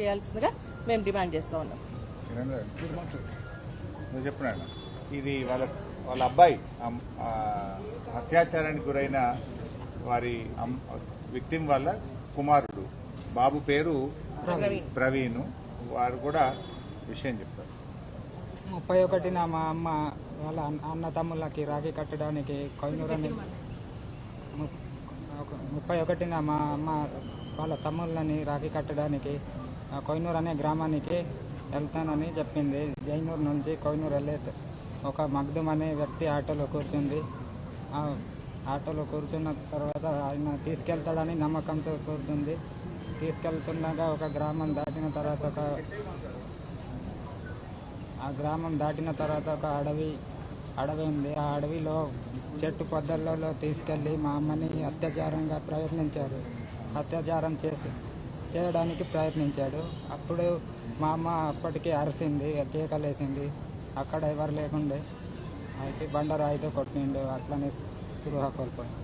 చేయాల్సిందిగా మేము డిమాండ్ చేస్తూ ఉన్నాం. చెప్పినాడు ఇది వాళ్ళ వాళ్ళ అబ్బాయి అత్యాచారానికి గురైన వారి విక్టిమ్ వాళ్ళ కుమారుడు. బాబు పేరు ప్రవీణ్. ప్రవీణ్. వారు కూడా విషయం చెప్తారు. ముప్పై ఒకటిన మా అమ్మ వాళ్ళ అన్న- తమ్ముళ్ళకి రాఖీ కట్టడానికి ఒక- ముప్పై ఒకటిన మా అమ్మ వాళ్ళ తమ్ముళ్ళని రాఖీ కట్టడానికి కొయినూరు అనే గ్రామానికి వెళ్తానని చెప్పింది. జైనూరు నుంచి కొయినూరు వెళ్ళే ఒక మగ్ధం అనే వ్యక్తి ఆటోలో కూర్చుంది. ఆ ఆటోలో కూర్చున్న తర్వాత ఆయన తీసుకెళ్తాడని నమ్మకంతో కూర్చుంది. తీసుకెళ్తుండగా ఒక గ్రామం దాటిన తర్వాత ఒక ఆ గ్రామం దాటిన తర్వాత ఒక అడవి అడవి ఉంది. ఆ అడవిలో చెట్టు పొద్దల్లో తీసుకెళ్ళి మా అమ్మని అత్యాచారంగా ప్రయత్నించారు. అత్యాచారం చేసి చేయడానికి ప్రయత్నించాడు. అప్పుడు మా అమ్మ అప్పటికి అరిసింది కేకలేసింది. అక్కడ ఎవరు లేకుండే. అయితే బండరాయితో కొట్టిండు. అట్లనే స్పృహ కోల్పోయింది